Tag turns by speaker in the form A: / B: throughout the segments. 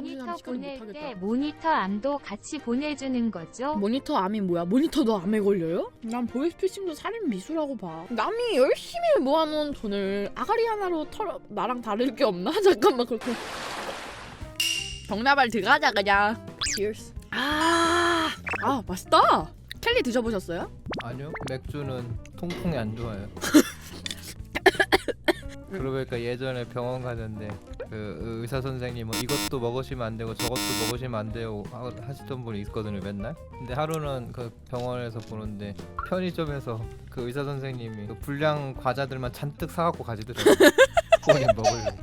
A: 모니터 보낼
B: 못
A: 때. 모니터 암도 같이 보내주는 거죠.
B: 모니터 암이 뭐야? 모니터도 암에 걸려요? 난 보이스피싱도 살인 미수라고 봐. 남이 열심히 모아놓은 돈을 아가리 하나로 털어 나랑 다를 게 없나? 잠깐만 그렇게. 정나발 들어가자 그냥. Cheers. 아, 아 맛있다. 켈리 드셔보셨어요?
C: 아니요 맥주는 통풍이 안 좋아요 그러고 보니까 예전에 병원 가는데 그 의사 선생님은 이것도 먹으시면 안 되고 저것도 먹으시면 안 돼요 하- 하시던 분이 있거든요 맨날 근데 하루는 그 병원에서 보는데 편의점에서 그 의사 선생님이 그 불량 과자들만 잔뜩 사갖고 가지더라고요 본인 먹을래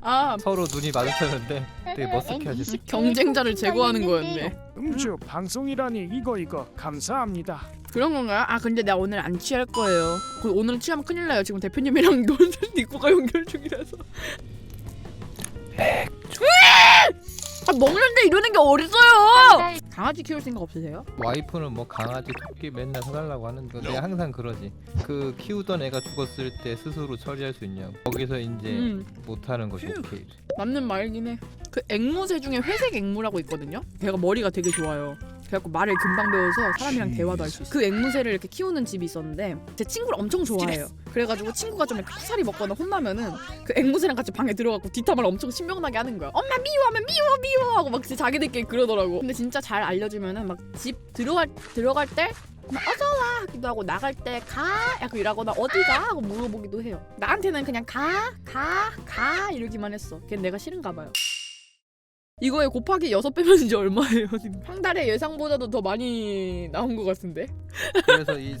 B: 아
C: 서로 눈이 마주쳤는데 되게 머쓱해 하시더라고요
B: 경쟁자를 제거하는 거였네.
D: 음주 방송이라니 이거 이거 감사합니다.
B: 그런 건가요? 아 근데 나 오늘 안 취할 거예요. 그 오늘 취하면 큰일 나요. 지금 대표님이랑 논 니코가 연결 중이라서. 아 먹는데 이러는 게 어딨어요? 강아지 키울 생각 없으세요?
C: 와이프는 뭐 강아지 토끼 맨날 사달라고 하는데 내가 항상 그러지 그 키우던 애가 죽었을 때 스스로 처리할 수 있냐고 거기서 이제
B: 음
C: 못하는 것이 오케이
B: 맞는 말이긴 해. 그 앵무새 중에 회색 앵무라고 있거든요. 걔가 머리가 되게 좋아요. 그래갖고 말을 금방 배워서 사람이랑 대화도 할 수 있어. 그 앵무새를 이렇게 키우는 집이 있었는데 제 친구를 엄청 좋아해요. 그래가지고 친구가 좀 이렇게 살이 먹거나 혼나면은 그 앵무새랑 같이 방에 들어가고 뒷담을 엄청 신명나게 하는 거야. 엄마 미워하면 미워 미워 하고 막 진짜 자기들끼리 그러더라고. 근데 진짜 잘 알려주면은 막 집 들어갈 들어갈 때. 막 어서 와 하기도 하고 나갈 때 가 약간 이러거나 어디 가 하고 물어보기도 해요. 나한테는 그냥 가 가 가 이러기만 했어. 걔 내가 싫은가 봐요. 이거에 곱하기 여섯 빼면 이제 얼마예요? 한 달에 예상보다도 더 많이 나온 것 같은데.
C: 그래서 이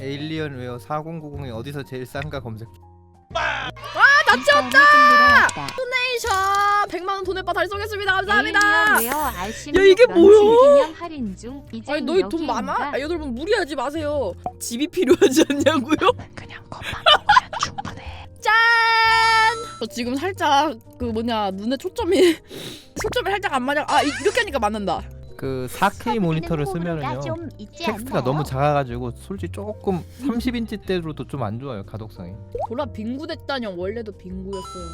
C: 에일리언 웨어 4090이 어디서 제일 싼가 검색
A: 나 찌웠다.
B: 도네이션 100만 원 돈에빠 달성했습니다. 감사합니다. 야, 이게 뭐야? 아니 너희 돈 많아? 아, 여러분 무리하지 마세요. 집이 필요하지 않냐고요?
A: 그냥
B: 저 지금 살짝 그 뭐냐 눈에 초점이 초점이 살짝 안 맞아. 아 이- 이렇게 하니까 맞는다.
C: 그 4K 모니터를 쓰면은요
A: 좀 있지
C: 텍스트가
A: 않나요?
C: 너무 작아가지고 솔직히 조금 30인치 때로도 좀 안 좋아요 가독성이
B: 보라 빙구 됐다뇨 원래도 빙구였어요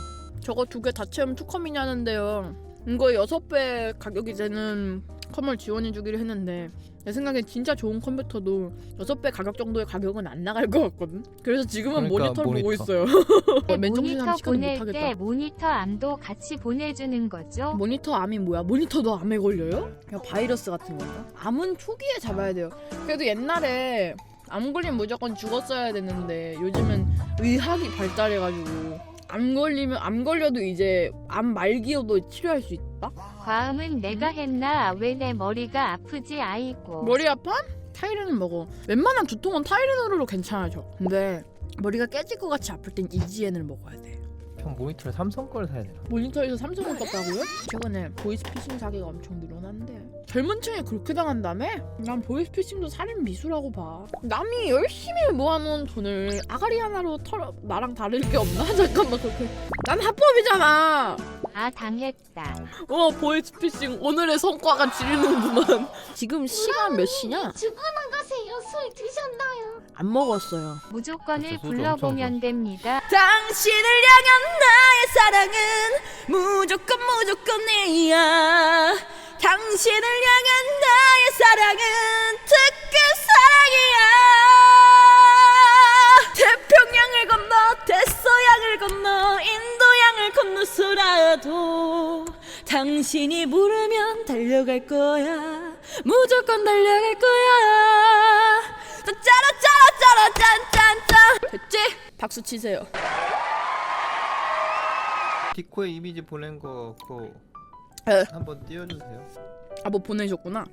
B: 저거 두 개 다 채우면 투컴이냐는데요 이거 여섯 배 가격이 되는 컴을 지원해주기로 했는데 내 생각엔 진짜 좋은 컴퓨터도 여섯 배 가격 정도의 가격은 안 나갈 것 같거든 그래서 지금은
C: 그러니까
B: 모니터를 보고
C: 모니터.
B: 있어요 맨정신에
A: 모니터 보낼
B: 못하겠다
A: 때 모니터 암도 같이 보내주는 거죠.
B: 모니터 암이 뭐야? 모니터도 암에 걸려요? 그냥 바이러스 같은 건가? 암은 초기에 잡아야 돼요. 그래도 옛날에 암 걸리면 무조건 죽었어야 되는데 요즘은 의학이 발달해가지고 암 걸리면 암 걸려도 이제 암 말기여도 치료할 수 있다?
A: 과음은 내가 했나 왜 내 머리가 아프지 아이고.
B: 머리 아파? 타이레놀 먹어. 웬만한 두통은 타이레놀로 괜찮아져. 근데 머리가 깨질 것 같이 아플 땐 이지엔을 먹어야 돼.
C: 형 모니터를 삼성 걸 사야 되나?
B: 모니터에서 삼성을 떴다고요? 최근에 보이스피싱 사기가 엄청 늘어난대. 젊은 층에 그렇게 당한다며? 난 보이스피싱도 살인 미수라고 봐. 남이 열심히 모아놓은 돈을 아가리 하나로 털어 나랑 다를 게 없나? 잠깐만 그렇게. 난 합법이잖아.
A: 아 당했다.
B: 어 보이스피싱 오늘의 성과가 지르는구만. 지금 시간 몇 시냐?
A: 죽고 나가세요. 술 드셨나요?
B: 안 먹었어요.
A: 무조건을
C: 소주
A: 불러보면 됩니다.
B: 당신을 향한 나의 사랑은 무조건 무조건 내야. 당신을 향한 나의 사랑은 특급 사랑이야. 태평양을 건너 대서양을 건너 인도양을 건너서라도 당신이 부르면 달려갈 거야. 무조건 달려갈 거야 짜라짜라짜라 짠짠짠. 됐지? 박수 치세요.
C: 디코에 이미지 보낸 거 그거
B: 에.
C: 한번 띄워주세요.
B: 아 뭐 보내셨구나.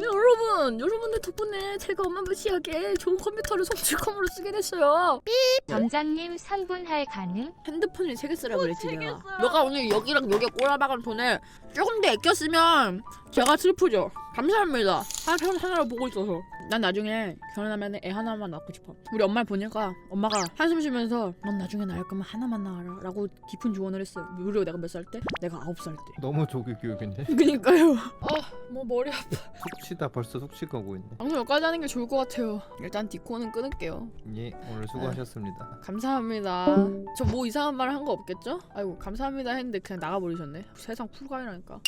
B: 여러분. 여러분들 덕분에 제가 어마무시하게 좋은 컴퓨터를 성질컴으로 쓰게 됐어요.
A: 점장님 선분할 가능?
B: 핸드폰을 세개 쓰라 그랬지 내가. 너가 오늘 여기랑 여기 꼬라박은 돈에 조금 더 아꼈으면 제가 슬프죠. 감사합니다. 하나 하나로 보고 있어서 난 나중에 결혼하면 애 하나만 낳고 싶어. 우리 엄마를 보니까 엄마가 한숨 쉬면서 넌 나중에 낳을 거면 하나만 낳아라 라고 깊은 조언을 했어요. 무려 내가 몇 살 때? 내가 아홉 살 때.
C: 너무 조기 교육인데
B: 그니까요. 아, 뭐 머리 아파.
C: 숙취다 벌써 숙취 가고 있네
B: 방송 여기까지 하는 게 좋을 것 같아요. 일단 디코는 끊을게요.
C: 예 오늘 수고하셨습니다
B: 감사합니다. 저 뭐 이상한 말 한 거 없겠죠? 아이고 감사합니다 했는데 그냥 나가버리셨네. 세상 풀가이라니까.